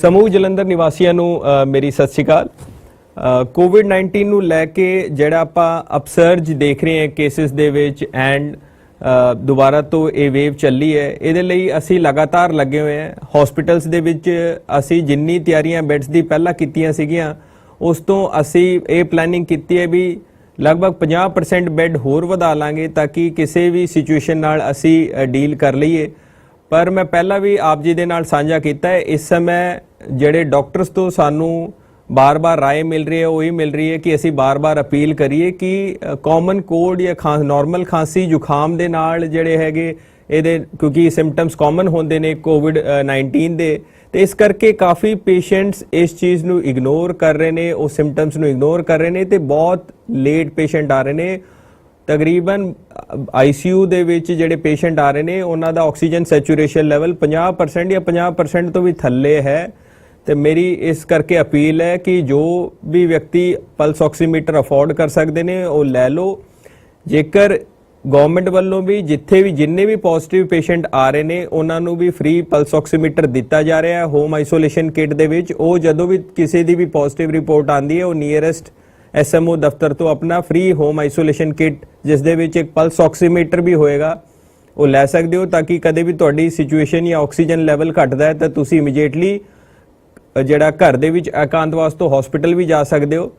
ਸਮੂਹ ਜਲੰਧਰ ਨਿਵਾਸੀਆਂ ਨੂੰ ਮੇਰੀ ਸਤਿ ਸ਼੍ਰੀ ਅਕਾਲ। ਕੋਵਿਡ 19 ਨੂੰ ਲੈ ਕੇ ਜਿਹੜਾ ਆਪਾਂ ਅਪਸਰਜ ਦੇਖ ਰਹੇ ਹਾਂ ਕੇਸਿਸ ਦੇ ਵਿੱਚ ਐਂਡ ਦੁਬਾਰਾ ਤੋਂ ਇਹ ਵੇਵ ਚੱਲੀ ਹੈ, ਇਹਦੇ ਲਈ ਅਸੀਂ ਲਗਾਤਾਰ ਲੱਗੇ ਹੋਏ ਹਾਂ। ਹਸਪੀਟਲਸ ਦੇ ਵਿੱਚ ਅਸੀਂ ਜਿੰਨੀ ਤਿਆਰੀਆਂ ਬੈੱਡਸ ਦੀ ਪਹਿਲਾਂ ਕੀਤੀਆਂ ਸੀਗੀਆਂ, ਉਸ ਤੋਂ ਅਸੀਂ ਇਹ ਪਲੈਨਿੰਗ ਕੀਤੀ ਹੈ ਵੀ ਲਗਭਗ 50% ਬੈੱਡ ਹੋਰ ਵਧਾ ਲਾਂਗੇ ਤਾਂ ਕਿ ਕਿਸੇ ਵੀ ਸਿਚੁਏਸ਼ਨ ਨਾਲ ਅਸੀਂ ਡੀਲ ਕਰ ਲਈਏ। ਪਰ ਮੈਂ ਪਹਿਲਾਂ ਵੀ ਆਪ ਜੀ ਦੇ ਨਾਲ ਸਾਂਝਾ ਕੀਤਾ ਹੈ, ਇਸ ਸਮੇਂ ਜਿਹੜੇ ਡਾਕਟਰਸ ਤੋਂ ਸਾਨੂੰ ਬਾਰ-ਬਾਰ ਰਾਏ ਮਿਲ ਰਹੀ ਹੈ, ਉਹ ਹੀ ਮਿਲ ਰਹੀ ਹੈ ਕਿ ਅਸੀਂ ਬਾਰ-ਬਾਰ ਅਪੀਲ ਕਰੀਏ ਕਿ ਕਾਮਨ ਕੋਲਡ ਜਾਂ ਖਾਂ ਨਾਰਮਲ ਖਾਂਸੀ ਜ਼ੁਕਾਮ ਦੇ ਨਾਲ ਜਿਹੜੇ ਹੈਗੇ, ਇਹਦੇ ਕਿਉਂਕਿ ਸਿੰਪਟਮਸ ਕਾਮਨ ਹੁੰਦੇ ਨੇ ਕੋਵਿਡ 19 ਦੇ, ਤੇ ਇਸ ਕਰਕੇ ਕਾਫੀ ਪੇਸ਼ੈਂਟਸ ਇਸ ਚੀਜ਼ ਨੂੰ ਇਗਨੋਰ ਕਰ ਰਹੇ ਨੇ, ਉਹ ਸਿੰਪਟਮਸ ਨੂੰ ਇਗਨੋਰ ਕਰ ਰਹੇ ਨੇ ਤੇ ਬਹੁਤ ਲੇਟ ਪੇਸ਼ੈਂਟ ਆ ਰਹੇ ਨੇ। ਤਕਰੀਬਨ ਆਈਸੀਯੂ ਦੇ ਵਿੱਚ ਜਿਹੜੇ ਪੇਸ਼ੈਂਟ ਆ ਰਹੇ ਨੇ, ਉਹਨਾਂ ਦਾ ਆਕਸੀਜਨ ਸੈਚੂਰੇਸ਼ਨ ਲੈਵਲ 50% ਜਾਂ 50% ਤੋਂ ਵੀ ਥੱਲੇ ਹੈ। ਤੇ ਮੇਰੀ ਇਸ ਕਰਕੇ ਅਪੀਲ ਹੈ ਕਿ ਜੋ ਵੀ ਵਿਅਕਤੀ ਪਲਸ ਆਕਸੀਮੀਟਰ ਅਫੋਰਡ ਕਰ ਸਕਦੇ ਨੇ, ਉਹ ਲੈ ਲਓ। ਜੇਕਰ ਗਵਰਨਮੈਂਟ ਵੱਲੋਂ ਵੀ ਜਿੱਥੇ ਵੀ ਜਿੰਨੇ ਵੀ ਪੋਜ਼ਿਟਿਵ ਪੇਸ਼ੈਂਟ ਆ ਰਹੇ ਨੇ, ਉਹਨਾਂ ਨੂੰ ਵੀ ਫ੍ਰੀ ਪਲਸ ਆਕਸੀਮੀਟਰ ਦਿੱਤਾ ਜਾ ਰਿਹਾ ਹੈ ਹੋਮ ਆਈਸੋਲੇਸ਼ਨ ਕਿਟ ਦੇ ਵਿੱਚ। ਉਹ ਜਦੋਂ ਵੀ ਕਿਸੇ ਦੀ ਵੀ ਪੋਜ਼ਿਟਿਵ ਰਿਪੋਰਟ ਆਂਦੀ ਹੈ, ਉਹ ਨੀਅਰੈਸਟ ਐਸਐਮਓ ਦਫ਼ਤਰ ਤੋਂ ਆਪਣਾ ਫ੍ਰੀ ਹੋਮ ਆਈਸੋਲੇਸ਼ਨ ਕਿਟ ਜਿਸ ਦੇ ਵਿੱਚ ਇੱਕ ਪਲਸ ਆਕਸੀਮੀਟਰ ਵੀ ਹੋਏਗਾ, ਉਹ ਲੈ ਸਕਦੇ ਹੋ, ਤਾਂ ਕਿ ਕਦੇ ਵੀ ਤੁਹਾਡੀ ਸਿਚੁਏਸ਼ਨ ਜਾਂ ਆਕਸੀਜਨ ਲੈਵਲ ਘਟਦਾ ਹੈ, ਤਾਂ ਤੁਸੀਂ ਇਮੀਡੀਏਟਲੀ ਜਿਹੜਾ ਘਰ ਦੇ ਵਿੱਚ ਇਕਾਂਤਵਾਸ ਤੋਂ ਹਸਪੀਟਲ ਵੀ ਜਾ ਸਕਦੇ ਹੋ।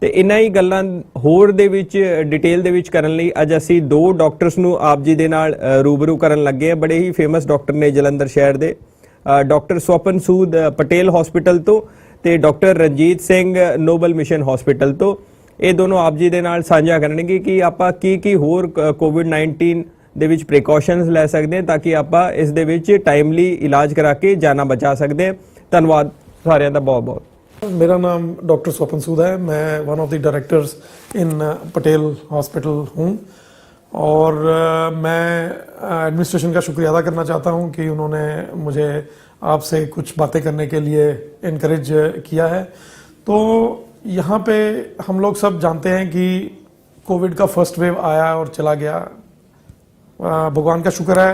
ਤੇ ਇਨਾਂ ਹੀ ਗੱਲਾਂ ਹੋਰ ਦੇ ਵਿੱਚ ਡਿਟੇਲ ਦੇ ਵਿੱਚ ਕਰਨ ਲਈ ਅੱਜ ਅਸੀਂ ਦੋ ਡਾਕਟਰਸ ਨੂੰ ਆਪ ਜੀ ਦੇ ਨਾਲ ਰੂਬਰੂ ਕਰਨ ਲੱਗੇ ਆ ਬੜੇ ਹੀ ਫੇਮਸ ਡਾਕਟਰ ਨੇ ਜਲੰਧਰ ਸ਼ਹਿਰ ਦੇ। ਅ, ਡਾਕਟਰ ਸਵਪਨ ਸੂਦ ਪਟੇਲ ਹਸਪੀਟਲ ਤੋਂ ਤੇ doctor Ranjit Singh Noble mission hospital ਤੋਂ। ਇਹ ਦੋਨੋਂ ਆਪ ਜੀ ਦੇ ਨਾਲ ਸਾਂਝਾ ਕਰਨਗੇ ਕਿ ਆਪਾਂ ਕੀ ਕੀ ਹੋਰ ਕੋਵਿਡ 19 ਦੇ ਵਿੱਚ ਪ੍ਰੀਕਾਸ਼ਨਸ ਲੈ ਸਕਦੇ ਹਾਂ ਤਾਂ ਕਿ ਆਪਾਂ ਇਸ ਦੇ ਵਿੱਚ ਟਾਈਮਲੀ ਇਲਾਜ ਕਰਾ ਕੇ ਜਾਨਾਂ ਬਚਾ ਸਕਦੇ ਹਾਂ। ਧੰਨਵਾਦ। ਸਾਰਿਆਂ ਦਾ ਬਹੁਤ ਬਹੁਤ मेरा नाम डॉक्टर स्वपन सूद है मैं one of the directors in Patel hospital हूँ और अ, मैं एडमिनिस्ट्रेशन का शुक्रिया अदा करना चाहता हूँ कि उन्होंने मुझे आपसे कुछ बातें करने के लिए इनक्रेज किया है तो यहाँ पे हम लोग सब जानते हैं कि कोविड का फर्स्ट वेव आया और चला गया अ, भगवान का शुक्र है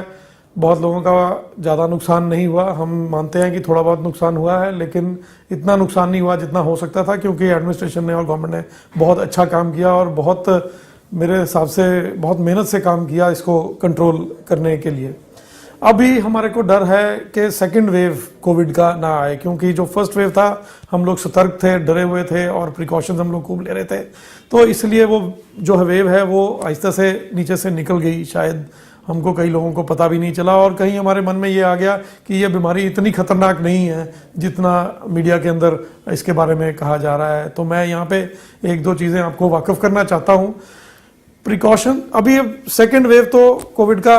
बहुत लोगों का ज़्यादा नुकसान नहीं हुआ। हम मानते हैं कि थोड़ा बहुत नुकसान हुआ है, लेकिन इतना नुकसान नहीं हुआ जितना हो सकता था, क्योंकि एडमिनिस्ट्रेशन ने और गवर्नमेंट ने बहुत अच्छा काम किया और बहुत, मेरे हिसाब से बहुत मेहनत से काम किया इसको कंट्रोल करने के लिए। अभी हमारे को डर है कि सेकेंड वेव कोविड का ना आए, क्योंकि जो फ़र्स्ट वेव था, हम लोग सतर्क थे, डरे हुए थे और प्रिकॉशंस हम लोग खूब ले रहे थे। तो इसलिए वो जो वेव है, वो आहिस्ता से नीचे से निकल गई शायद। हमको कई लोगों को पता भी नहीं चला और कहीं हमारे मन में ये आ गया कि ये बीमारी इतनी खतरनाक नहीं है जितना मीडिया के अंदर इसके बारे में कहा जा रहा है। तो मैं यहाँ पे एक दो चीज़ें आपको वाकफ़ करना चाहता हूँ। प्रिकॉशन अभी सेकेंड वेव तो कोविड का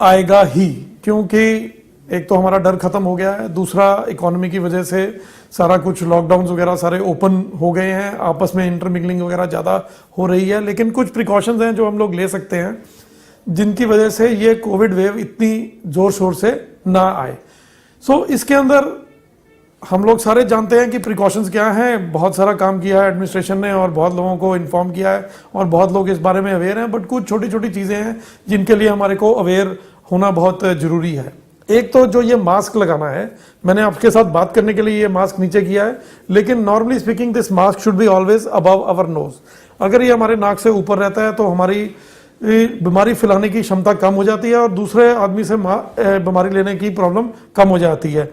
आएगा ही, क्योंकि एक तो हमारा डर खत्म हो गया है, दूसरा इकोनॉमी की वजह से सारा कुछ लॉकडाउन वगैरह सारे ओपन हो गए हैं, आपस में इंटरमिंगलिंग वगैरह ज़्यादा हो रही है, लेकिन कुछ प्रिकॉशंस हैं जो हम लोग ले सकते हैं। जिनकी वजह से ये कोविड वेव इतनी ज़ोर शोर से ना आए। सो so, इसके अंदर हम लोग सारे जानते हैं कि प्रिकॉशंस क्या हैं। बहुत सारा काम किया है एडमिनिस्ट्रेशन ने और बहुत लोगों को इन्फॉर्म किया है और बहुत लोग इस बारे में अवेयर हैं बट कुछ छोटी छोटी चीज़ें हैं जिनके लिए हमारे को अवेयर होना बहुत ज़रूरी है। एक तो जो ये मास्क लगाना है मैंने आपके साथ बात करने के लिए ये मास्क नीचे किया है लेकिन normally speaking this mask should be always above our nose अगर ये हमारे नाक से ऊपर रहता है तो हमारी बीमारी फैलाने की क्षमता कम हो जाती है और दूसरे आदमी से बीमारी लेने की प्रॉब्लम कम हो जाती है।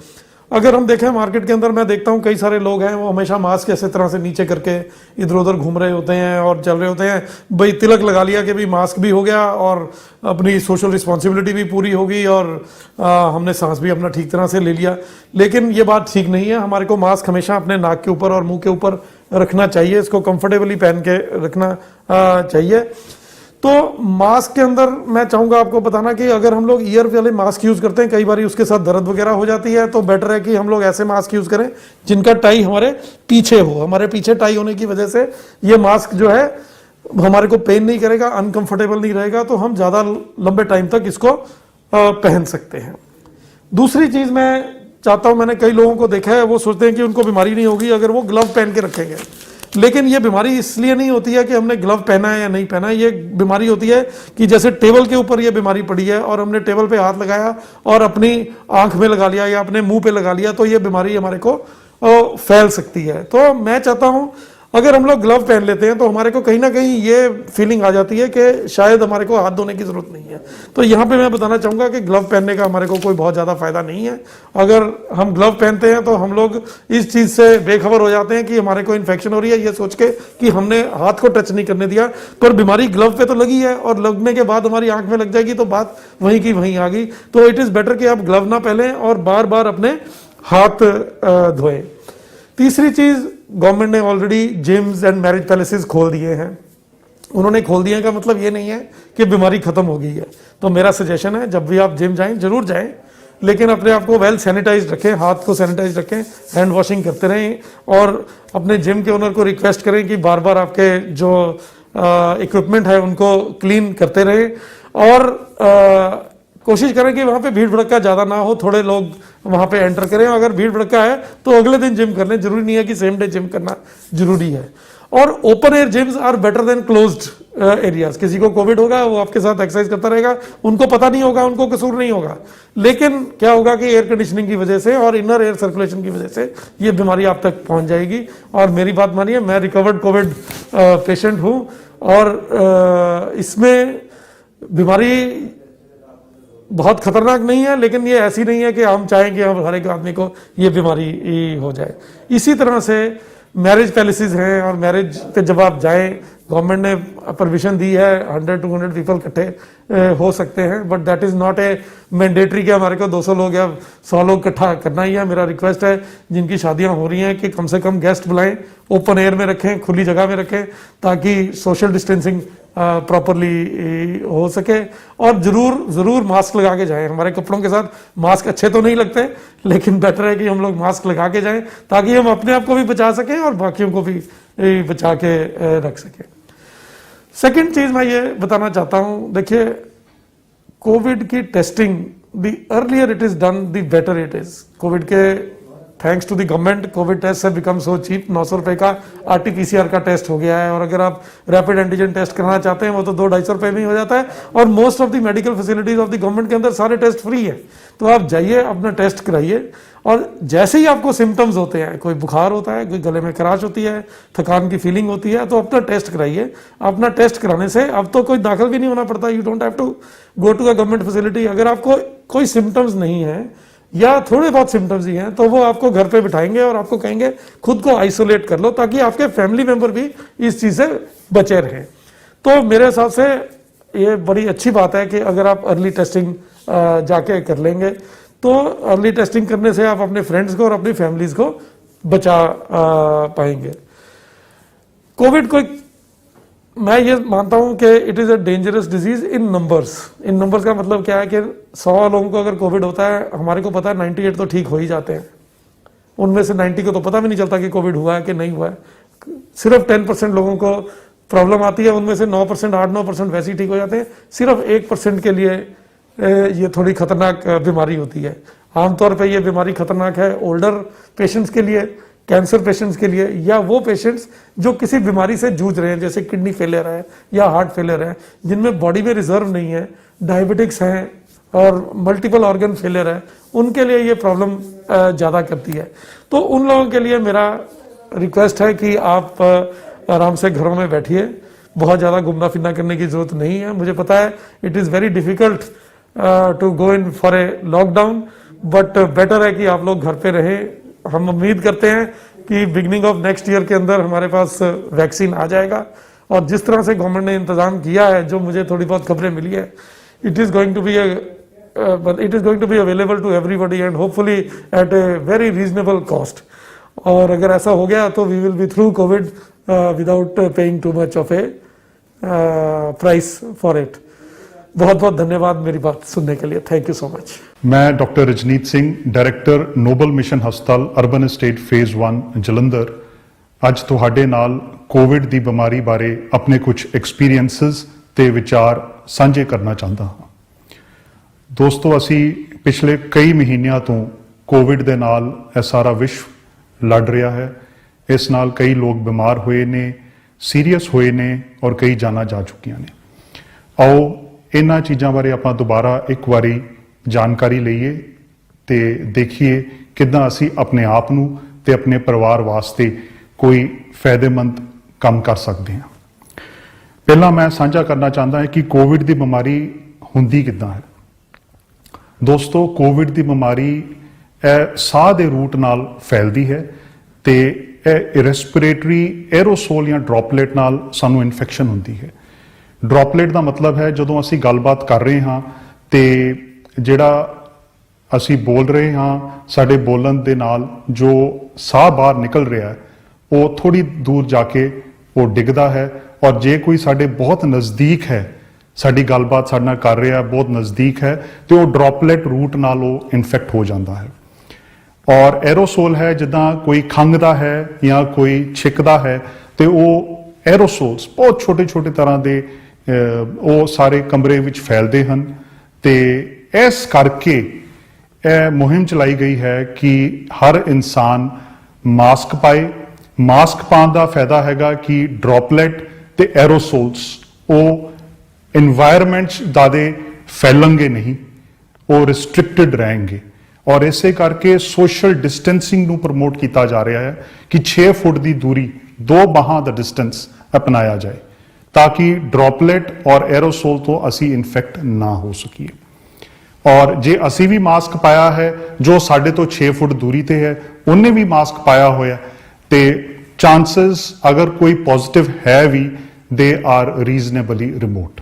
अगर हम देखें मार्केट के अंदर मैं देखता हूँ कई सारे लोग हैं वो हमेशा मास्क ऐसे तरह से नीचे करके इधर उधर घूम रहे होते हैं और चल रहे होते हैं। भाई तिलक लगा लिया कि भाई मास्क भी हो गया और अपनी सोशल रिस्पॉन्सिबिलिटी भी पूरी होगी और आ, हमने सांस भी अपना ठीक तरह से ले लिया। लेकिन ये बात ठीक नहीं है। हमारे को मास्क हमेशा अपने नाक के ऊपर और मुँह के ऊपर रखना चाहिए इसको कम्फर्टेबली पहन के रखना आ, चाहिए। तो मास्क के अंदर मैं चाहूँगा आपको बताना कि अगर हम लोग ईयर वाले मास्क यूज़ करते हैं, कई बार उसके साथ दर्द वगैरह हो जाती है तो बेटर है कि हम लोग ऐसे मास्क यूज़ करें जिनका टाई हमारे पीछे हो। हमारे पीछे टाई होने की वजह से ये मास्क जो है, हमारे को पेन नहीं करेगा अनकंफर्टेबल नहीं रहेगा तो हम ज़्यादा लंबे टाइम तक इसको पहन सकते हैं। दूसरी चीज़ मैं चाहता हूँ, मैंने कई लोगों को देखा है, वो सोचते हैं कि उनको बीमारी नहीं होगी, अगर वो ग्लव पहन के रखेंगे। लेकिन ये बीमारी इसलिए नहीं होती है कि हमने ग्लव पहना है या नहीं पहना है। ये बीमारी होती है कि जैसे टेबल के ऊपर ये बीमारी पड़ी है और हमने टेबल पे हाथ लगाया और अपनी आँख में लगा लिया या अपने मुँह पे लगा लिया तो ये बीमारी हमारे को फैल सकती है। तो मैं चाहता हूँ अगर हम लोग ग्लव पहन लेते हैं तो हमारे को कहीं ना कहीं ये फीलिंग आ जाती है कि शायद हमारे को हाथ धोने की ज़रूरत नहीं है। तो यहाँ पे मैं बताना चाहूँगा कि ग्लव पहनने का हमारे को कोई बहुत ज़्यादा फ़ायदा नहीं है। अगर हम ग्लव पहनते हैं तो हम लोग इस चीज़ से बेखबर हो जाते हैं कि हमारे को इन्फेक्शन हो रही है, ये सोच के कि हमने हाथ को टच नहीं करने दिया। पर बीमारी ग्लव पे तो लगी है, और लगने के बाद हमारी आँख में लग जाएगी तो बात वहीं की वहीं आ गई। तो इट इज़ बेटर कि आप ग्लव ना पहने और बार बार अपने हाथ धोएँ। तीसरी चीज़ गवर्नमेंट ने already gyms and marriage palaces खोल दिए हैं। उन्होंने खोल दिए का मतलब ये नहीं है कि बीमारी खत्म हो गई है। तो मेरा सजेशन है जब भी आप जिम जाएँ ज़रूर जाएँ लेकिन अपने आप को वेल सैनिटाइज रखें हाथ को सैनिटाइज रखें हैंड वॉशिंग करते रहें और अपने जिम के ओनर को रिक्वेस्ट करें कि बार बार आपके जो इक्विपमेंट है उनको क्लीन करते रहें। और अ, कोशिश करें कि वहाँ पे भीड़ भड़का ज़्यादा ना हो, थोड़े लोग वहाँ पे एंटर करें। अगर भीड़ भड़का है तो अगले दिन जिम कर लें। ज़रूरी नहीं है कि सेम डे जिम करना ज़रूरी है। और open air gyms are better than closed areas किसी को कोविड होगा, वो आपके साथ एक्सरसाइज करता रहेगा। उनको पता नहीं होगा, उनको कसूर नहीं होगा। लेकिन क्या होगा कि एयर कंडीशनिंग की वजह से और इनर एयर सर्कुलेशन की वजह से ये बीमारी आप तक पहुँच जाएगी। और मेरी बात मानिए, मैं रिकवर्ड कोविड पेशेंट हूँ। और इसमें बीमारी बहुत खतरनाक नहीं है, लेकिन ये ऐसी नहीं है कि हम चाहें कि हम हर एक आदमी को ये बीमारी हो जाए। इसी तरह से मैरिज पैलेसेस हैं और मैरिज पे जब आप जाएँ गवर्नमेंट ने परमिशन दी है हंड्रेड टू हंड्रेड पीपल इकट्ठे हो सकते हैं but that is not a mandatory कि हमारे को 200 लोग या 100 लोग इकट्ठा करना ही है। मेरा रिक्वेस्ट है, जिनकी शादियाँ हो रही हैं, कि कम से कम गेस्ट बुलाएँ ओपन एयर में रखें, खुली जगह में रखें, ताकि सोशल डिस्टेंसिंग प्रॉपरली हो सके। और ज़रूर ज़रूर मास्क लगा के जाएँ। हमारे कपड़ों के साथ मास्क अच्छे तो नहीं लगते, लेकिन बेटर है कि हम लोग मास्क लगा के जाएँ, ताकि हम अपने आप को भी बचा सकें और बाकियों को भी बचा के रख सकें। सेकंड चीज़ मैं ये बताना चाहता हूँ। देखिए कोविड की testing the earlier it is done the better it is Covid के thanks to the government Covid test have become so cheap नौ सौ रुपए का आरटीपीसीआर का टेस्ट हो गया है। और अगर आप रैपिड एंटीजन टेस्ट कराना चाहते हैं, वो तो दो ढाई सौ रुपए में ही हो जाता है। और most of the medical facilities of the government के अंदर सारे टेस्ट फ्री है। तो आप जाइए, अपना टेस्ट कराइए। और जैसे ही आपको सिम्टम्स होते हैं, कोई बुखार होता है, कोई गले में खराश होती है, थकान की फीलिंग होती है तो अपना टेस्ट कराइए। अपना टेस्ट कराने से अब तो कोई दाखिल भी नहीं होना पड़ता। You don't have to go to a government facility अगर आपको कोई सिम्टम्स नहीं है या थोड़े बहुत सिम्टम्स ही हैं तो वो आपको घर पे बिठाएँगे और आपको कहेंगे, खुद को आइसोलेट कर लो ताकि आपके फैमिली मेंबर भी इस चीज़ से बचे रहें. तो मेरे हिसाब से ये बड़ी अच्छी बात है कि अगर आप अर्ली टेस्टिंग जाके कर लेंगे तो अर्ली टेस्टिंग करने से आप अपने फ्रेंड्स को और अपनी फैमिलीज़ को बचा पाएँगे। कोविड को एक- मैं ये मानता हूँ कि it is a dangerous disease in numbers in numbers का मतलब क्या है कि सौ लोगों को अगर कोविड होता है, हमारे को पता है 98 तो ठीक हो ही जाते हैं। उनमें से 90 को तो पता भी नहीं चलता कि कोविड हुआ है कि नहीं हुआ है। सिर्फ़ टेन परसेंट लोगों को प्रॉब्लम आती है, उनमें से नौ परसेंट आठ, नौ परसेंट वैसे ही ठीक हो जाते हैं। सिर्फ़ एक परसेंट के लिए ये थोड़ी खतरनाक बीमारी होती है। आमतौर पे ये बीमारी खतरनाक है ओल्डर पेशेंट्स के लिए। कैंसर पेशेंट्स के लिए या वो पेशेंट्स जो किसी बीमारी से जूझ रहे हैं, जैसे किडनी फेलियर है या हार्ट फेलियर है, जिनमें बॉडी में रिज़र्व नहीं है, डायबिटिक्स हैं और मल्टीपल ऑर्गन फेलियर है, उनके लिए ये प्रॉब्लम ज़्यादा करती है। तो उन लोगों के लिए मेरा रिक्वेस्ट है कि आप आराम से घरों में बैठिए। बहुत ज़्यादा घूमना फिरना करने की ज़रूरत नहीं है। मुझे पता है it is very difficult to go in for a lockdown but better है कि आप लोग घर पे रहें। हम उम्मीद करते हैं कि बिगनिंग ऑफ़ नेक्स्ट ईयर के अंदर हमारे पास वैक्सीन आ जाएगा। और जिस तरह से गवर्नमेंट ने इंतज़ाम किया है, जो मुझे थोड़ी बहुत खबरें मिली है it is going to be but it is going to be available to everybody and hopefully at a very reasonable cost और अगर ऐसा हो गया तो we will be through Covid without paying too much of a price for it बहुत बहुत धन्यवाद मेरी बात सुनने के लिए थैंक यू सो मच ਮੈਂ doctor Rajneet Singh director Noble Mission ਹਸਪਤਾਲ ਅਰਬਨ ਸਟੇਟ ਫੇਜ਼ 1 ਜਲੰਧਰ ਅੱਜ ਤੁਹਾਡੇ ਨਾਲ ਕੋਵਿਡ ਦੀ ਬਿਮਾਰੀ ਬਾਰੇ ਆਪਣੇ ਕੁਝ ਐਕਸਪੀਰੀਐਂਸਸ ਤੇ ਵਿਚਾਰ ਸਾਂਝੇ ਕਰਨਾ ਚਾਹੁੰਦਾ ਹਾਂ ਦੋਸਤੋ ਅਸੀਂ ਪਿਛਲੇ ਕਈ ਮਹੀਨਿਆਂ ਤੋਂ ਕੋਵਿਡ ਦੇ ਨਾਲ ਇਹ ਸਾਰਾ ਵਿਸ਼ਵ ਲੜ ਰਿਹਾ ਹੈ ਇਸ ਨਾਲ ਕਈ ਲੋਕ ਬਿਮਾਰ ਹੋਏ ਨੇ ਸੀਰੀਅਸ ਹੋਏ ਨੇ ਔਰ ਕਈ ਜਾਨਾਂ ਜਾ ਚੁੱਕੀਆਂ ਨੇ ਆਓ ਇਹਨਾਂ ਚੀਜ਼ਾਂ ਬਾਰੇ ਆਪਾਂ ਦੁਬਾਰਾ ਇੱਕ ਵਾਰੀ ਜਾਣਕਾਰੀ ਲਈਏ ਤੇ ਦੇਖੀਏ ਕਿੱਦਾਂ ਅਸੀਂ ਆਪਣੇ ਆਪ ਨੂੰ ਤੇ ਆਪਣੇ ਪਰਿਵਾਰ ਵਾਸਤੇ ਕੋਈ ਫਾਇਦੇਮੰਦ ਕੰਮ ਕਰ ਸਕਦੇ ਹਾਂ। ਪਹਿਲਾਂ ਮੈਂ ਸਾਂਝਾ ਕਰਨਾ ਚਾਹੁੰਦਾ ਹਾਂ ਕਿ ਕੋਵਿਡ ਦੀ ਬਿਮਾਰੀ ਹੁੰਦੀ ਕਿੱਦਾਂ ਹੈ। ਦੋਸਤੋ ਕੋਵਿਡ ਦੀ ਬਿਮਾਰੀ ਇਹ ਸਾਹ ਦੇ ਰੂਟ ਨਾਲ ਫੈਲਦੀ ਹੈ ਤੇ ਇਹ ਰੈਸਪੀਰੇਟਰੀ ਐਰੋਸੋਲ ਜਾਂ ਡ੍ਰੌਪਲੇਟ ਨਾਲ ਸਾਨੂੰ ਇਨਫੈਕਸ਼ਨ ਹੁੰਦੀ ਹੈ। ਡ੍ਰੌਪਲੇਟ ਦਾ ਮਤਲਬ ਹੈ ਜਦੋਂ ਅਸੀਂ ਗੱਲਬਾਤ ਕਰ ਰਹੇ ਹਾਂ ਤੇ ਜਿਹੜਾ ਅਸੀਂ ਬੋਲ ਰਹੇ ਹਾਂ, ਸਾਡੇ ਬੋਲਣ ਦੇ ਨਾਲ ਜੋ ਸਾਹ ਬਾਹਰ ਨਿਕਲ ਰਿਹਾ ਹੈ, ਉਹ ਥੋੜੀ ਦੂਰ ਜਾ ਕੇ ਉਹ ਡਿੱਗਦਾ ਹੈ ਔਰ ਜੇ ਕੋਈ ਸਾਡੇ ਬਹੁਤ ਨਜ਼ਦੀਕ ਹੈ, ਸਾਡੀ ਗੱਲਬਾਤ ਸਾਡੇ ਨਾਲ ਕਰ ਰਿਹਾ, ਬਹੁਤ ਨਜ਼ਦੀਕ ਹੈ, ਤੇ ਉਹ ਡ੍ਰੌਪਲੇਟ ਰੂਟ ਨਾਲ ਉਹ ਇਨਫੈਕਟ ਹੋ ਜਾਂਦਾ ਹੈ। ਔਰ ਐਰੋਸੋਲ ਹੈ, ਜਿੱਦਾਂ ਕੋਈ ਖੰਗਦਾ ਹੈ ਜਾਂ ਕੋਈ ਛਿੱਕਦਾ ਹੈ, ਤੇ ਉਹ ਐਰੋਸੋਲਸ ਬਹੁਤ ਛੋਟੇ ਛੋਟੇ ਤਰ੍ਹਾਂ ਦੇ ਉਹ ਸਾਰੇ ਕਮਰੇ ਵਿੱਚ ਫੈਲਦੇ ਹਨ ਤੇ ਇਸ ਕਰਕੇ ਇਹ ਮੁਹਿੰਮ ਚਲਾਈ ਗਈ ਹੈ ਕਿ ਹਰ ਇਨਸਾਨ ਮਾਸਕ ਪਾਏ। ਮਾਸਕ ਪਾਉਣ ਦਾ ਫਾਇਦਾ ਹੈਗਾ ਕਿ ਡ੍ਰੌਪਲੇਟ ਤੇ ਐਰੋਸੋਲਸ ਉਹ এনवायरमेंटਸ ਦਾ ਦੇ ਫੈਲਣਗੇ ਨਹੀਂ, ਉਹ ਰਿਸਟ੍ਰਿਕਟਡ ਰਹਿਣਗੇ। ਔਰ ਇਸੇ ਕਰਕੇ ਸੋਸ਼ਲ ਡਿਸਟੈਂਸਿੰਗ ਨੂੰ ਪ੍ਰਮੋਟ ਕੀਤਾ ਜਾ ਰਿਹਾ ਹੈ ਕਿ 6 ਫੁੱਟ ਦੀ ਦੂਰੀ ਦੋ ਬਾਹਾਂ ਦਾ ਡਿਸਟੈਂਸ ਅਪਣਾਇਆ ਜਾਏ। ਤਾਂ ਕਿ ਡ੍ਰੌਪਲੇਟ ਔਰ ਐਰੋਸੋਲ ਤੋਂ ਅਸੀਂ ਇਨਫੈਕਟ ਨਾ ਹੋ ਸਕੀਏ। ਔਰ ਜੇ ਅਸੀਂ ਵੀ ਮਾਸਕ ਪਾਇਆ ਹੈ, ਜੋ ਸਾਡੇ ਤੋਂ 6 ਫੁੱਟ ਦੂਰੀ ਤੇ ਹੈ, ਉਹਨੇ ਵੀ ਮਾਸਕ ਪਾਇਆ ਹੋਇਆ, ਤੇ ਚਾਂਸਸ ਅਗਰ ਕੋਈ ਪੋਜ਼ਿਟਿਵ ਹੈ ਵੀ ਦੇ ਆਰ ਰੀਜ਼ਨੇਬਲੀ ਰਿਮੋਟ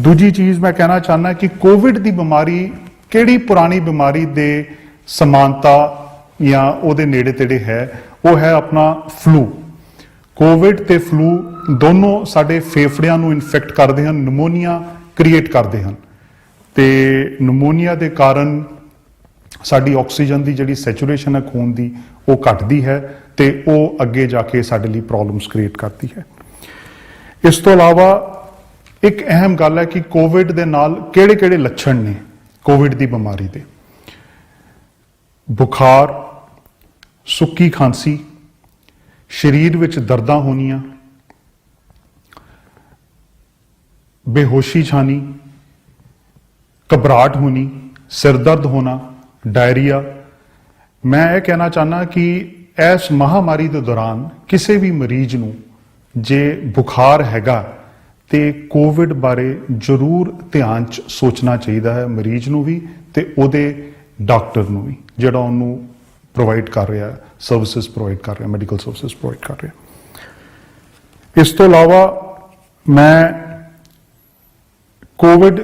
ਦੂਜੀ ਚੀਜ਼ ਮੈਂ ਕਹਿਣਾ ਚਾਹਨਾ ਕਿ ਕੋਵਿਡ ਦੀ ਬਿਮਾਰੀ ਕਿਹੜੀ ਪੁਰਾਣੀ ਬਿਮਾਰੀ ਦੇ ਸਮਾਨਤਾ ਜਾਂ ਉਹਦੇ ਨੇੜੇ ਤੇੜੇ ਹੈ, ਉਹ ਹੈ ਆਪਣਾ ਫਲੂ ਕੋਵਿਡ ਤੇ ਫਲੂ ਦੋਨੋਂ ਸਾਡੇ ਫੇਫੜਿਆਂ ਨੂੰ ਇਨਫੈਕਟ ਕਰਦੇ ਹਨ, ਨਮੋਨੀਆ ਕ੍ਰੀਏਟ ਕਰਦੇ ਹਨ। ਤੇ ਨਮੋਨੀਆ ਦੇ ਕਾਰਨ ਸਾਡੀ ਆਕਸੀਜਨ ਦੀ ਜਿਹੜੀ ਸੈਚੂਰੇਸ਼ਨ ਹੈ, ਖੂਨ ਦੀ, ਉਹ ਘਟਦੀ ਹੈ ਤੇ ਉਹ ਅੱਗੇ ਜਾ ਕੇ ਸਾਡੇ ਲਈ ਪ੍ਰੋਬਲਮਸ ਕ੍ਰੀਏਟ ਕਰਦੀ ਹੈ। ਇਸ ਤੋਂ ਇਲਾਵਾ ਇੱਕ ਅਹਿਮ ਗੱਲ ਹੈ ਕਿ ਕੋਵਿਡ ਦੇ ਨਾਲ ਕਿਹੜੇ-ਕਿਹੜੇ ਲੱਛਣ ਨੇ ਕੋਵਿਡ ਦੀ ਬਿਮਾਰੀ ਦੇ? ਬੁਖਾਰ, ਸੁੱਕੀ ਖਾਂਸੀ ਸਰੀਰ ਵਿੱਚ ਦਰਦਾਂ ਹੋਣੀਆਂ, ਬੇਹੋਸ਼ੀ ਛਾਣੀ ਘਬਰਾਹਟ ਹੋਣੀ, ਸਿਰ ਦਰਦ ਹੋਣਾ, ਡਾਇਰੀਆ। ਮੈਂ ਇਹ ਕਹਿਣਾ ਚਾਹਨਾ ਕਿ ਇਸ ਮਹਾਮਾਰੀ ਦੇ ਦੌਰਾਨ ਕਿਸੇ ਵੀ ਮਰੀਜ਼ ਨੂੰ ਜੇ ਬੁਖਾਰ ਹੈਗਾ ਤੇ ਕੋਵਿਡ ਬਾਰੇ ਜ਼ਰੂਰ ਧਿਆਨ ਚ ਸੋਚਣਾ ਚਾਹੀਦਾ ਹੈ ਮਰੀਜ਼ ਨੂੰ ਵੀ ਤੇ ਉਹਦੇ ਡਾਕਟਰ ਨੂੰ ਵੀ, ਜਿਹੜਾ ਉਹਨੂੰ ਪ੍ਰੋਵਾਈਡ ਕਰ ਰਿਹਾ ਸਰਵਿਸਿਜ਼ ਪ੍ਰੋਵਾਈਡ ਕਰ ਰਿਹਾ ਮੈਡੀਕਲ ਸਰਵਿਸਿਜ਼ ਪ੍ਰੋਵਾਈਡ ਕਰ ਰਿਹਾ ਇਸ ਤੋਂ ਇਲਾਵਾ ਮੈਂ ਕੋਵਿਡ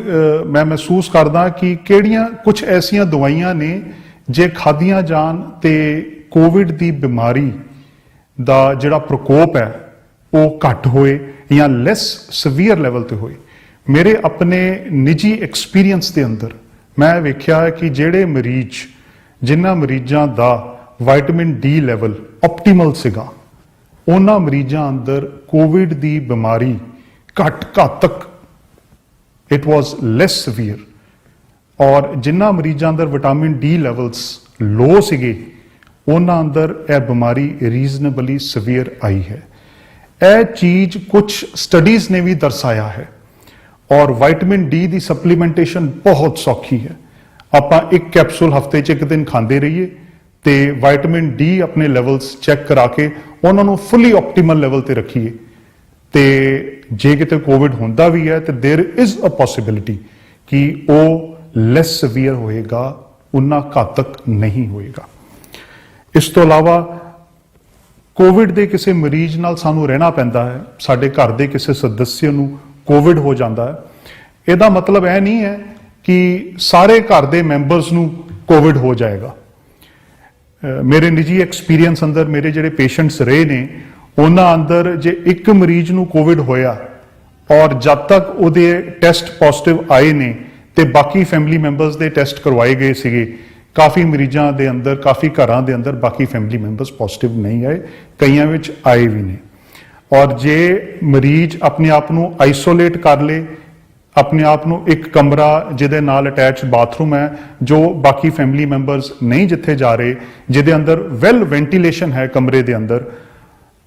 ਮੈਂ ਮਹਿਸੂਸ ਕਰਦਾ ਕਿ ਕਿਹੜੀਆਂ ਕੁਝ ਐਸੀਆਂ ਦਵਾਈਆਂ ਨੇ ਜੇ ਖਾਧੀਆਂ ਜਾਣ ਤੇ ਕੋਵਿਡ ਦੀ ਬਿਮਾਰੀ ਦਾ ਜਿਹੜਾ ਪ੍ਰਕੋਪ ਹੈ ਉਹ ਘੱਟ ਹੋਏ ਜਾਂ ਲੈਸ ਸਵੀਅਰ ਲੈਵਲ ਤੇ ਹੋਏ ਮੇਰੇ ਆਪਣੇ ਨਿੱਜੀ ਐਕਸਪੀਰੀਅੰਸ ਦੇ ਅੰਦਰ ਮੈਂ ਵੇਖਿਆ ਕਿ ਜਿਹੜੇ ਮਰੀਜ਼ ਜਿਨ੍ਹਾਂ ਮਰੀਜ਼ਾਂ ਦਾ ਵਿਟਾਮਿਨ ਡੀ ਲੈਵਲ ਆਪਟੀਮਲ ਸੀਗਾ, ਉਹਨਾਂ ਮਰੀਜ਼ਾਂ ਅੰਦਰ ਕੋਵਿਡ ਦੀ ਬਿਮਾਰੀ ਘੱਟ ਘਾਤਕ ਇਟ ਵਾਸ ਲੈਸ ਸਵੀਅਰ ਔਰ ਜਿਨ੍ਹਾਂ ਮਰੀਜ਼ਾਂ ਅੰਦਰ ਵਿਟਾਮਿਨ ਡੀ ਲੈਵਲਸ ਲੋ ਸੀਗੇ, ਉਹਨਾਂ ਅੰਦਰ ਇਹ ਬਿਮਾਰੀ ਰੀਜ਼ਨੇਬਲੀ ਸਵੀਅਰ ਆਈ ਹੈ। ਇਹ ਚੀਜ਼ ਕੁਝ ਸਟੱਡੀਜ਼ ਨੇ ਵੀ ਦਰਸਾਇਆ ਹੈ। ਔਰ ਵਿਟਾਮਿਨ ਡੀ ਦੀ ਸਪਲੀਮੈਂਟੇਸ਼ਨ ਬਹੁਤ ਸੌਖੀ ਹੈ। ਆਪਾਂ ਇੱਕ ਕੈਪਸੂਲ ਹਫਤੇ 'ਚ ਇੱਕ ਦਿਨ ਖਾਂਦੇ ਰਹੀਏ ਤੇ ਵਿਟਾਮਿਨ ਡੀ ਆਪਣੇ ਲੈਵਲਸ ਚੈੱਕ ਕਰਾ ਕੇ ਉਹਨਾਂ ਨੂੰ ਫੁੱਲੀ ਆਪਟੀਮਲ ਲੈਵਲ ਤੇ ਰੱਖੀਏ ਤੇ ਜੇ ਕਿਤੇ ਕੋਵਿਡ ਹੁੰਦਾ ਵੀ ਹੈ ਤੇ देयर इज ਅ ਪੋਸਿਬਿਲਿਟੀ ਕਿ ਉਹ ਲੈਸ ਸਵੀਅਰ ਹੋਏਗਾ ਉਨਾ ਘਾਤਕ ਨਹੀਂ ਹੋਏਗਾ ਇਸ ਤੋਂ ਇਲਾਵਾ ਕੋਵਿਡ ਦੇ ਕਿਸੇ ਮਰੀਜ਼ ਨਾਲ ਸਾਨੂੰ ਰਹਿਣਾ ਪੈਂਦਾ ਹੈ ਸਾਡੇ ਘਰ ਦੇ ਕਿਸੇ ਸਦੱਸਿਆ ਨੂੰ ਕੋਵਿਡ ਹੋ ਜਾਂਦਾ ਹੈ ਇਹਦਾ ਮਤਲਬ ਇਹ ਨਹੀਂ ਹੈ ਕਿ ਸਾਰੇ ਘਰ ਦੇ ਮੈਂਬਰਸ ਨੂੰ ਕੋਵਿਡ ਹੋ ਜਾਏਗਾ। ਮੇਰੇ ਨਿੱਜੀ ਐਕਸਪੀਰੀਅੰਸ ਅੰਦਰ ਮੇਰੇ ਜਿਹੜੇ ਪੇਸ਼ੈਂਟਸ ਰਹੇ ਨੇ, ਉਹਨਾਂ ਅੰਦਰ ਜੇ ਇੱਕ ਮਰੀਜ਼ ਨੂੰ ਕੋਵਿਡ ਹੋਇਆ ਔਰ ਜਦ ਤੱਕ ਉਹਦੇ ਟੈਸਟ ਪੋਜ਼ਿਟਿਵ ਆਏ ਨੇ ਤੇ ਬਾਕੀ ਫੈਮਿਲੀ ਮੈਂਬਰਸ ਦੇ ਟੈਸਟ ਕਰਵਾਏ ਗਏ ਸੀਗੇ, ਕਾਫੀ ਮਰੀਜ਼ਾਂ ਦੇ ਅੰਦਰ, ਕਾਫੀ ਘਰਾਂ ਦੇ ਅੰਦਰ ਬਾਕੀ ਫੈਮਿਲੀ ਮੈਂਬਰਸ ਪੋਜ਼ਿਟਿਵ ਨਹੀਂ ਆਏ, ਕਈਆਂ ਵਿੱਚ ਆਏ ਵੀ ਨੇ। ਔਰ ਜੇ ਮਰੀਜ਼ ਆਪਣੇ ਆਪ ਨੂੰ ਆਈਸੋਲੇਟ ਕਰ ਲੇ ਆਪਣੇ ਆਪ ਨੂੰ ਇੱਕ ਕਮਰਾ ਜਿਹਦੇ ਨਾਲ ਅਟੈਚ ਬਾਥਰੂਮ ਹੈ, ਜੋ ਬਾਕੀ ਫੈਮਿਲੀ ਮੈਂਬਰਸ ਨਹੀਂ ਜਿੱਥੇ ਜਾ ਰਹੇ, ਜਿਹਦੇ ਅੰਦਰ ਵੈਲ ਵੈਂਟੀਲੇਸ਼ਨ ਹੈ ਕਮਰੇ ਦੇ ਅੰਦਰ।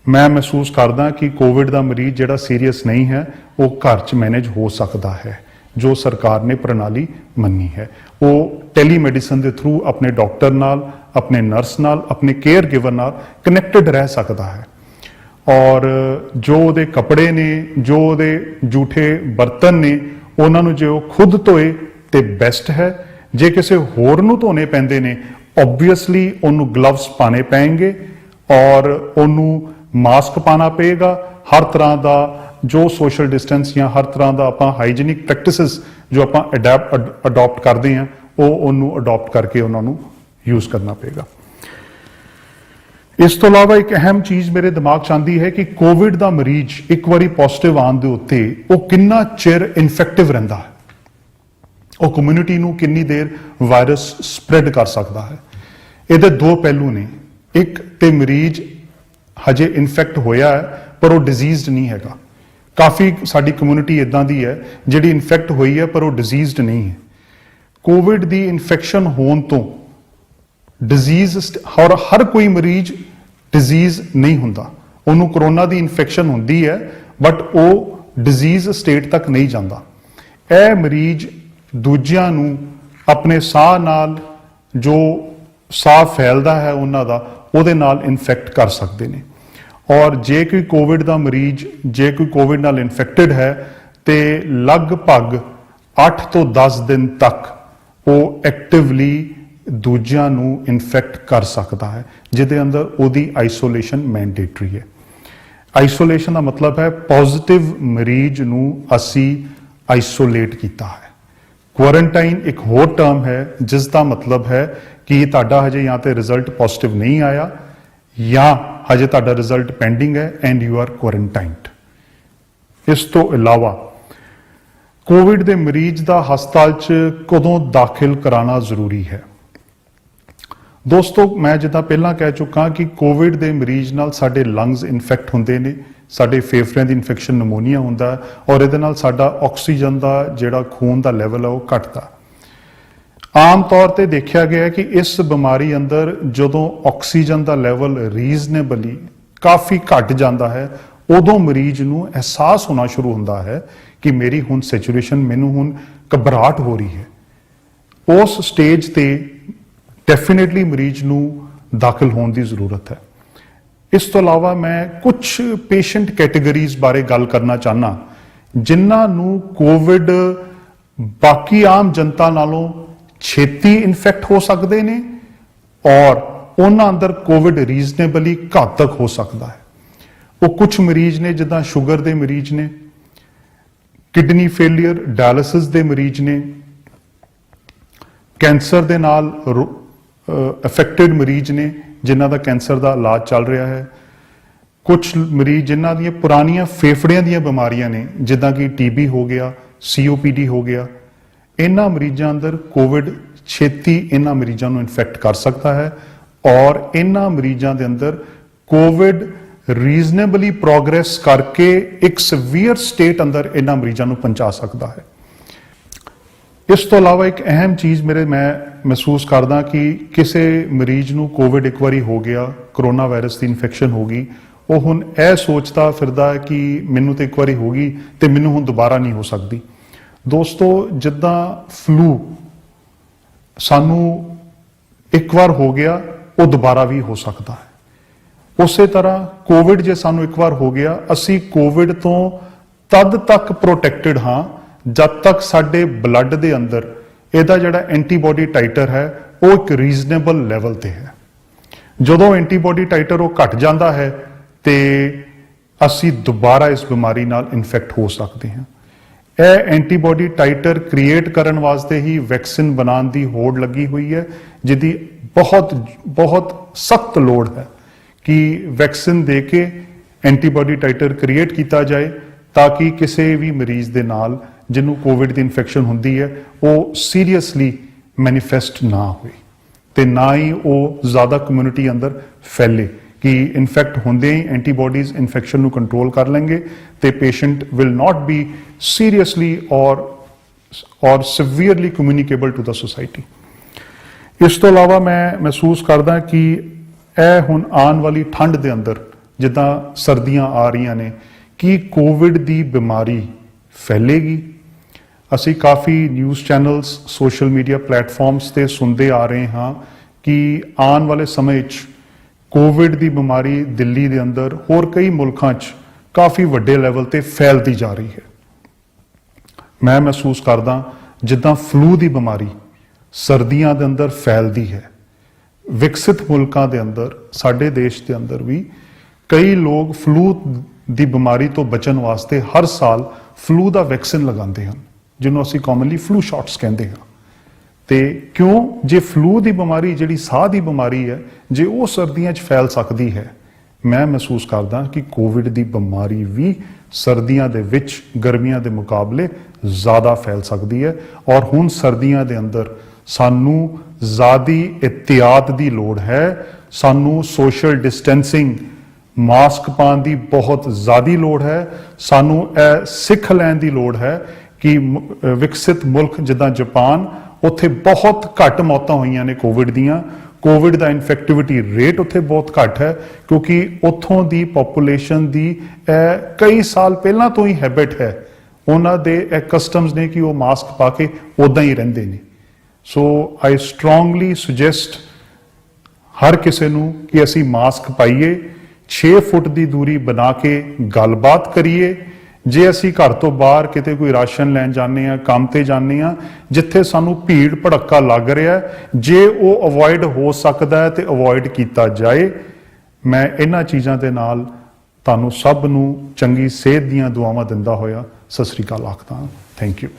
ਮੈਂ ਮਹਿਸੂਸ ਕਰਦਾ ਕਿ ਕੋਵਿਡ ਦਾ ਮਰੀਜ਼ ਜਿਹੜਾ ਸੀਰੀਅਸ ਨਹੀਂ ਹੈ, ਉਹ ਘਰ 'ਚ ਮੈਨੇਜ ਹੋ ਸਕਦਾ ਹੈ, ਜੋ ਸਰਕਾਰ ਨੇ ਪ੍ਰਣਾਲੀ ਮੰਨੀ ਹੈ। ਉਹ ਟੈਲੀਮੈਡੀਸਨ ਦੇ ਥਰੂ ਆਪਣੇ ਡਾਕਟਰ ਨਾਲ, ਆਪਣੇ ਨਰਸ ਨਾਲ, ਆਪਣੇ ਕੇਅਰ ਗਿਵਰ ਨਾਲ ਕਨੈਕਟਡ ਰਹਿ ਸਕਦਾ ਹੈ। ਔਰ ਜੋ ਉਹਦੇ ਕੱਪੜੇ ਨੇ, ਜੋ ਉਹਦੇ ਝੂਠੇ ਬਰਤਨ ਨੇ ਉਹਨਾਂ ਨੂੰ ਜੇ ਉਹ ਖੁਦ ਧੋਏ ਤੇ ਬੈਸਟ ਹੈ। ਜੇ ਕਿਸੇ ਹੋਰ ਨੂੰ ਧੋਣੇ ਪੈਂਦੇ ਨੇ ਆਬਵੀਅਸਲੀ ਉਹਨੂੰ ਗਲਵਸ ਪਾਣੇ ਪੈਣਗੇ ਔਰ ਉਹਨੂੰ ਮਾਸਕ ਪਾਣਾ ਪਏਗਾ। ਹਰ ਤਰ੍ਹਾਂ ਦਾ ਜੋ ਸੋਸ਼ਲ ਡਿਸਟੈਂਸ ਜਾਂ ਹਰ ਤਰ੍ਹਾਂ ਦਾ ਆਪਾਂ ਹਾਈਜੀਨਿਕ ਪ੍ਰੈਕਟਿਸਿਸ ਜੋ ਆਪਾਂ ਅਡਾਪਟ ਕਰਦੇ ਹਾਂ, ਉਹ ਉਹਨੂੰ ਅਡਾਪਟ ਕਰਕੇ ਉਹਨਾਂ ਨੂੰ ਯੂਜ਼ ਕਰਨਾ ਪਏਗਾ। ਇਸ ਤੋਂ ਇਲਾਵਾ ਇੱਕ ਅਹਿਮ ਚੀਜ਼ ਮੇਰੇ ਦਿਮਾਗ 'ਚ ਆਉਂਦੀ ਹੈ ਕਿ ਕੋਵਿਡ ਦਾ ਮਰੀਜ਼ ਇੱਕ ਵਾਰੀ ਪੋਜ਼ਿਟਿਵ ਆਉਣ ਦੇ ਉੱਤੇ ਉਹ ਕਿੰਨਾ ਚਿਰ ਇਨਫੈਕਟਿਵ ਰਹਿੰਦਾ ਹੈ। ਉਹ ਕਮਿਊਨਿਟੀ ਨੂੰ ਕਿੰਨੀ ਦੇਰ ਵਾਇਰਸ ਸਪਰੈਡ ਕਰ ਸਕਦਾ ਹੈ। ਇਹਦੇ ਦੋ ਪਹਿਲੂ ਨੇ। ਇੱਕ ਤੇ ਮਰੀਜ਼ ਹਜੇ ਇਨਫੈਕਟ ਹੋਇਆ ਹੈ, ਪਰ ਉਹ ਡਿਜ਼ੀਜ਼ਡ ਨਹੀਂ ਹੈਗਾ। ਕਾਫੀ ਸਾਡੀ ਕਮਿਊਨਿਟੀ ਇਦਾਂ ਦੀ ਹੈ, ਜਿਹੜੀ ਇਨਫੈਕਟ ਹੋਈ ਹੈ, ਪਰ ਉਹ ਡਿਜ਼ੀਜ਼ਡ ਨਹੀਂ ਹੈ। ਕੋਵਿਡ ਦੀ ਇਨਫੈਕਸ਼ਨ ਹੋਣ ਤੋਂ ਡਿਜ਼ੀਜ਼ ਹਰ ਹਰ ਕੋਈ ਮਰੀਜ਼ ਡਿਜ਼ੀਜ਼ ਨਹੀਂ ਹੁੰਦਾ। ਉਹਨੂੰ ਕਰੋਨਾ ਦੀ ਇਨਫੈਕਸ਼ਨ ਹੁੰਦੀ ਹੈ ਬਟ ਉਹ ਡਿਜ਼ੀਜ਼ ਸਟੇਟ ਤੱਕ ਨਹੀਂ ਜਾਂਦਾ। ਇਹ ਮਰੀਜ਼ ਦੂਜਿਆਂ ਨੂੰ ਆਪਣੇ ਸਾਹ ਨਾਲ ਜੋ ਸਾਹ ਫੈਲਦਾ ਹੈ ਉਹਨਾਂ ਦਾ, ਉਹਦੇ ਨਾਲ ਇਨਫੈਕਟ ਕਰ ਸਕਦੇ ਨੇ। ਔਰ ਜੇ ਕੋਈ ਕੋਵਿਡ ਦਾ ਮਰੀਜ਼, ਜੇ ਕੋਈ ਕੋਵਿਡ ਨਾਲ ਇਨਫੈਕਟਡ ਹੈ, ਤੇ ਲਗਭਗ 8 ਤੋਂ 10 ਦਿਨ ਤੱਕ ਉਹ ਐਕਟਿਵਲੀ ਦੂਜਿਆਂ ਨੂੰ ਇਨਫੈਕਟ ਕਰ ਸਕਦਾ ਹੈ, ਜਿਹਦੇ ਅੰਦਰ ਉਹਦੀ ਆਈਸੋਲੇਸ਼ਨ ਮੈਂਡੇਟਰੀ ਹੈ। ਆਈਸੋਲੇਸ਼ਨ ਦਾ ਮਤਲਬ ਹੈ ਪੋਜ਼ਿਟਿਵ ਮਰੀਜ਼ ਨੂੰ ਅਸੀਂ ਆਈਸੋਲੇਟ ਕੀਤਾ ਹੈ। ਕੁਆਰੰਟਾਈਨ ਇੱਕ ਹੋਰ ਟਰਮ ਹੈ, ਜਿਸ ਦਾ ਮਤਲਬ ਹੈ ਕਿ ਤੁਹਾਡਾ ਹਜੇ ਜਾਂ ਤੇ ਰਿਜ਼ਲਟ ਪੋਜ਼ਿਟਿਵ ਨਹੀਂ ਆਇਆ ਜਾਂ ਹਜੇ ਤੁਹਾਡਾ ਰਿਜ਼ਲਟ ਪੈਂਡਿੰਗ ਹੈ ਐਂਡ ਯੂ ਆਰ ਕੁਆਰੰਟਾਈਨਡ ਇਸ ਤੋਂ ਇਲਾਵਾ ਕੋਵਿਡ ਦੇ ਮਰੀਜ਼ ਦਾ ਹਸਪਤਾਲ 'ਚ ਕਦੋਂ ਦਾਖਲ ਕਰਾਉਣਾ ਜ਼ਰੂਰੀ ਹੈ? ਦੋਸਤੋ, ਮੈਂ ਜਿੱਦਾਂ ਪਹਿਲਾਂ ਕਹਿ ਚੁੱਕਾ ਕਿ ਕੋਵਿਡ ਦੇ ਮਰੀਜ਼ ਨਾਲ ਸਾਡੇ ਲੰਗਸ ਇਨਫੈਕਟ ਹੁੰਦੇ ਨੇ, ਸਾਡੇ ਫੇਫੜਿਆਂ ਦੀ ਇਨਫੈਕਸ਼ਨ ਨਮੋਨੀਆ ਹੁੰਦਾ ਔਰ ਇਹਦੇ ਨਾਲ ਸਾਡਾ ਆਕਸੀਜਨ ਦਾ ਜਿਹੜਾ ਖੂਨ ਦਾ ਲੈਵਲ ਹੈ ਉਹ ਘਟਦਾ। ਆਮ ਤੌਰ ਤੇ ਦੇਖਿਆ ਗਿਆ ਕਿ ਇਸ ਬਿਮਾਰੀ ਅੰਦਰ ਜਦੋਂ ਆਕਸੀਜਨ ਦਾ ਲੈਵਲ ਰੀਜ਼ਨੇਬਲੀ ਕਾਫੀ ਘਟ ਜਾਂਦਾ ਹੈ, ਉਦੋਂ ਮਰੀਜ਼ ਨੂੰ ਅਹਿਸਾਸ ਹੋਣਾ ਸ਼ੁਰੂ ਹੁੰਦਾ ਹੈ ਕਿ ਮੇਰੀ ਹੁਣ ਸਿਚੁਏਸ਼ਨ ਮੈਨੂੰ ਹੁਣ ਘਬਰਾਹਟ ਹੋ ਰਹੀ ਹੈ। ਉਸ ਸਟੇਜ ਤੇ ਡੈਫੀਨਿਟਲੀ ਮਰੀਜ਼ ਨੂੰ ਦਾਖਲ ਹੋਣ ਦੀ ਜ਼ਰੂਰਤ ਹੈ। ਇਸ ਤੋਂ ਇਲਾਵਾ ਮੈਂ ਕੁਝ ਪੇਸ਼ੈਂਟ ਕੈਟਾਗਰੀਜ਼ ਬਾਰੇ ਗੱਲ ਕਰਨਾ ਚਾਹਨਾ ਜਿਨ੍ਹਾਂ ਨੂੰ ਕੋਵਿਡ ਬਾਕੀ ਆਮ ਜਨਤਾ ਨਾਲੋਂ ਛੇਤੀ ਇਨਫੈਕਟ ਹੋ ਸਕਦੇ ਨੇ ਔਰ ਉਹਨਾਂ ਅੰਦਰ ਕੋਵਿਡ ਰੀਜ਼ਨੇਬਲੀ ਘਾਤਕ ਹੋ ਸਕਦਾ ਹੈ। ਉਹ ਕੁਝ ਮਰੀਜ਼ ਨੇ ਜਿੱਦਾਂ ਸ਼ੂਗਰ ਦੇ ਮਰੀਜ਼ ਨੇ, ਕਿਡਨੀ ਫੇਲਿਅਰ ਡਾਇਲਿਸਿਸ ਦੇ ਮਰੀਜ਼ ਨੇ, ਕੈਂਸਰ ਦੇ ਨਾਲ ਅਫੈਕਟਡ ਮਰੀਜ਼ ਨੇ ਜਿਨ੍ਹਾਂ ਦਾ ਕੈਂਸਰ ਦਾ ਇਲਾਜ ਚੱਲ ਰਿਹਾ ਹੈ ਕੁਝ ਮਰੀਜ਼ ਜਿਨ੍ਹਾਂ ਦੀਆਂ ਪੁਰਾਣੀਆਂ ਫੇਫੜਿਆਂ ਦੀਆਂ ਬਿਮਾਰੀਆਂ ਨੇ ਜਿੱਦਾਂ ਕਿ ਟੀਬੀ ਹੋ ਗਿਆ ਸੀਓਪੀਡੀ ਹੋ ਗਿਆ ਇਹਨਾਂ ਮਰੀਜ਼ਾਂ ਅੰਦਰ ਕੋਵਿਡ ਛੇਤੀ ਇਹਨਾਂ ਮਰੀਜ਼ਾਂ ਨੂੰ ਇਨਫੈਕਟ ਕਰ ਸਕਦਾ ਹੈ ਔਰ ਇਹਨਾਂ ਮਰੀਜ਼ਾਂ ਦੇ ਅੰਦਰ ਕੋਵਿਡ ਰੀਜ਼ਨੇਬਲੀ ਪ੍ਰੋਗਰੈਸ ਕਰਕੇ ਇੱਕ ਸਵੀਅਰ ਸਟੇਟ ਅੰਦਰ ਇਹਨਾਂ ਮਰੀਜ਼ਾਂ ਨੂੰ ਪਹੁੰਚਾ ਸਕਦਾ ਹੈ ਇਸ ਤੋਂ ਇਲਾਵਾ ਇੱਕ ਅਹਿਮ ਚੀਜ਼ ਮੇਰੇ ਮੈਂ ਮਹਿਸੂਸ ਕਰਦਾ ਕਿ ਕਿਸੇ ਮਰੀਜ਼ ਨੂੰ ਕੋਵਿਡ ਇੱਕ ਵਾਰੀ ਹੋ ਗਿਆ ਕਰੋਨਾ ਵਾਇਰਸ ਦੀ ਇਨਫੈਕਸ਼ਨ ਹੋ ਗਈ, ਉਹ ਹੁਣ ਇਹ ਸੋਚਦਾ ਫਿਰਦਾ ਕਿ ਮੈਨੂੰ ਤੇ ਇੱਕ ਵਾਰੀ ਹੋ ਗਈ ਤੇ ਮੈਨੂੰ ਹੁਣ ਦੁਬਾਰਾ ਨਹੀਂ ਹੋ ਸਕਦੀ। ਦੋਸਤੋ, ਜਿੱਦਾਂ ਫਲੂ ਸਾਨੂੰ ਇੱਕ ਵਾਰ ਹੋ ਗਿਆ, ਉਹ ਦੁਬਾਰਾ ਵੀ ਹੋ ਸਕਦਾ ਹੈ। ਉਸੇ ਤਰ੍ਹਾਂ ਕੋਵਿਡ ਜੇ ਸਾਨੂੰ ਇੱਕ ਵਾਰ ਹੋ ਗਿਆ, ਅਸੀਂ ਕੋਵਿਡ ਤੋਂ ਤਦ ਤੱਕ ਪ੍ਰੋਟੈਕਟਿਡ ਹਾਂ ਜਦ ਤੱਕ ਸਾਡੇ ਬਲੱਡ ਦੇ ਅੰਦਰ ਇਹਦਾ ਜਿਹੜਾ ਐਂਟੀਬਾਡੀ ਟਾਈਟਰ ਹੈ, ਉਹ ਇੱਕ ਰੀਜ਼ਨੇਬਲ ਲੈਵਲ ਤੇ ਹੈ। ਜਦੋਂ ਐਂਟੀਬਾਡੀ ਟਾਈਟਰ ਉਹ ਘਟ ਜਾਂਦਾ ਹੈ, ਤੇ ਅਸੀਂ ਦੁਬਾਰਾ ਇਸ ਬਿਮਾਰੀ ਨਾਲ ਇਨਫੈਕਟ ਹੋ ਸਕਦੇ ਹਾਂ। ਇਹ ਐਂਟੀਬਾਡੀ ਟਾਈਟਰ ਕ੍ਰੀਏਟ ਕਰਨ ਵਾਸਤੇ ਹੀ ਵੈਕਸੀਨ ਬਣਾਉਣ ਦੀ ਹੋੜ ਲੱਗੀ ਹੋਈ ਹੈ, ਜਿਹਦੀ ਬਹੁਤ ਬਹੁਤ ਸਖਤ ਲੋੜ ਹੈ ਕਿ ਵੈਕਸੀਨ ਦੇ ਕੇ ਐਂਟੀਬਾਡੀ ਟਾਈਟਰ ਕ੍ਰੀਏਟ ਕੀਤਾ ਜਾਏ, ਤਾਂ ਕਿ ਕਿਸੇ ਵੀ ਮਰੀਜ਼ ਦੇ ਨਾਲ ਜਿਹਨੂੰ ਕੋਵਿਡ ਦੀ ਇਨਫੈਕਸ਼ਨ ਹੁੰਦੀ ਹੈ, ਉਹ ਸੀਰੀਅਸਲੀ ਮੈਨੀਫੈਸਟ ਨਾ ਹੋਏ ਤੇ ਨਾ ਹੀ ਉਹ ਜ਼ਿਆਦਾ ਕਮਿਊਨਿਟੀ ਅੰਦਰ ਫੈਲੇ ਕਿ ਇਨਫੈਕਟ ਹੁੰਦੇ ਹੀ ਐਂਟੀਬਾਡੀਜ਼ ਇਨਫੈਕਸ਼ਨ ਨੂੰ ਕੰਟਰੋਲ ਕਰ ਲੈਣਗੇ ਤੇ patient will not be seriously or or severely communicable to the society ਇਸ ਤੋਂ ਇਲਾਵਾ ਮੈਂ ਮਹਿਸੂਸ ਕਰਦਾ ਕਿ ਇਹ ਹੁਣ ਆਉਣ ਵਾਲੀ ਠੰਡ ਦੇ ਅੰਦਰ ਜਿੱਦਾਂ ਸਰਦੀਆਂ ਆ ਰਹੀਆਂ ਨੇ, ਕਿ ਕੋਵਿਡ ਦੀ ਬਿਮਾਰੀ ਫੈਲੇਗੀ ਅਸੀਂ ਕਾਫੀ news channels social media platforms ਤੇ ਸੁਣਦੇ ਆ ਰਹੇ ਹਾਂ ਕਿ ਆਉਣ ਵਾਲੇ ਸਮੇਂ ਵਿੱਚ ਕੋਵਿਡ ਦੀ ਬਿਮਾਰੀ ਦਿੱਲੀ ਦੇ ਅੰਦਰ ਹੋਰ ਕਈ ਮੁਲਕਾਂ 'ਚ ਕਾਫੀ ਵੱਡੇ ਲੈਵਲ ਤੇ ਫੈਲਦੀ ਜਾ ਰਹੀ ਹੈ। ਮੈਂ ਮਹਿਸੂਸ ਕਰਦਾ ਜਿੱਦਾਂ ਫਲੂ ਦੀ ਬਿਮਾਰੀ ਸਰਦੀਆਂ ਦੇ ਅੰਦਰ ਫੈਲਦੀ ਹੈ। ਵਿਕਸਿਤ ਮੁਲਕਾਂ ਦੇ ਅੰਦਰ, ਸਾਡੇ ਦੇਸ਼ ਦੇ ਅੰਦਰ ਵੀ ਕਈ ਲੋਕ ਫਲੂ ਦੀ ਬਿਮਾਰੀ ਤੋਂ ਬਚਣ ਵਾਸਤੇ ਹਰ ਸਾਲ ਫਲੂ ਦਾ ਵੈਕਸੀਨ ਲਗਾਉਂਦੇ ਹਨ। ਜਿਹਨੂੰ ਅਸੀਂ ਕਾਮਨਲੀ ਫਲੂ ਸ਼ਾਟਸ ਕਹਿੰਦੇ ਹਾਂ। ਤੇ ਕਿਉਂ? ਜੇ ਫਲੂ ਦੀ ਬਿਮਾਰੀ, ਜਿਹੜੀ ਸਾਹ ਦੀ ਬਿਮਾਰੀ ਹੈ, ਜੇ ਉਹ ਸਰਦੀਆਂ 'ਚ ਫੈਲ ਸਕਦੀ ਹੈ, ਮੈਂ ਮਹਿਸੂਸ ਕਰਦਾ ਕਿ ਕੋਵਿਡ ਦੀ ਬਿਮਾਰੀ ਵੀ ਸਰਦੀਆਂ ਦੇ ਵਿੱਚ, ਗਰਮੀਆਂ ਦੇ ਮੁਕਾਬਲੇ ਜ਼ਿਆਦਾ ਫੈਲ ਸਕਦੀ ਹੈ। ਔਰ ਹੁਣ ਸਰਦੀਆਂ ਦੇ ਅੰਦਰ ਸਾਨੂੰ ਜ਼ਿਆਦੀ ਇhtiyat ਦੀ ਲੋੜ ਹੈ। ਸਾਨੂੰ ਸੋਸ਼ਲ ਡਿਸਟੈਂਸਿੰਗ ਮਾਸਕ ਪਾਉਣ ਦੀ ਬਹੁਤ ਜ਼ਿਆਦੀ ਲੋੜ ਹੈ। ਸਾਨੂੰ ਇਹ ਸਿੱਖ ਲੈਣ ਦੀ ਲੋੜ ਹੈ ਕਿ ਵਿਕਸਿਤ ਮੁਲਕ ਜਿੱਦਾਂ ਜਾਪਾਨ, ਉੱਥੇ ਬਹੁਤ ਘੱਟ ਮੌਤਾਂ ਹੋਈਆਂ ਨੇ ਕੋਵਿਡ ਦੀਆਂ। ਕੋਵਿਡ ਦਾ ਇਨਫੈਕਟਿਵਿਟੀ ਰੇਟ ਉੱਥੇ ਬਹੁਤ ਘੱਟ ਹੈ, ਕਿਉਂਕਿ ਉੱਥੋਂ ਦੀ ਪੋਪੂਲੇਸ਼ਨ ਦੀ ਇਹ ਕਈ ਸਾਲ ਪਹਿਲਾਂ ਤੋਂ ਹੀ ਹੈਬਿਟ ਹੈ। ਉਹਨਾਂ ਦੇ ਇਹ ਕਸਟਮਸ ਨੇ ਕਿ ਉਹ ਮਾਸਕ ਪਾ ਕੇ ਉਦਾਂ ਹੀ ਰਹਿੰਦੇ ਨੇ। ਸੋ ਆਈ ਸਟਰੋਂਗਲੀ ਸੁਜੈਸਟ ਹਰ ਕਿਸੇ ਨੂੰ ਕਿ ਅਸੀਂ ਮਾਸਕ ਪਾਈਏ 6 ਫੁੱਟ ਦੀ ਦੂਰੀ ਬਣਾ ਕੇ ਗੱਲਬਾਤ ਕਰੀਏ ਜੇ ਅਸੀਂ ਘਰ ਤੋਂ ਬਾਹਰ ਕਿਤੇ ਕੋਈ ਰਾਸ਼ਨ ਲੈਣ ਜਾਂਦੇ ਆ ਕੰਮ ਤੇ ਜਾਂਦੇ ਆ ਜਿੱਥੇ ਸਾਨੂੰ ਭੀੜ ਭੜੱਕਾ ਲੱਗ ਰਿਹਾ ਜੇ ਉਹ ਅਵੋਇਡ ਹੋ ਸਕਦਾ ਹੈ ਤੇ ਅਵੋਇਡ ਕੀਤਾ ਜਾਏ, ਮੈਂ ਇਹਨਾਂ ਚੀਜ਼ਾਂ ਦੇ ਨਾਲ ਤੁਹਾਨੂੰ ਸਭ ਨੂੰ ਚੰਗੀ ਸਿਹਤ ਦੀਆਂ ਦੁਆਵਾਂ ਦਿੰਦਾ ਹੋਇਆ। ਸਤਿ ਸ੍ਰੀ ਅਕਾਲ, ਆਖਦਾ ਥੈਂਕ ਯੂ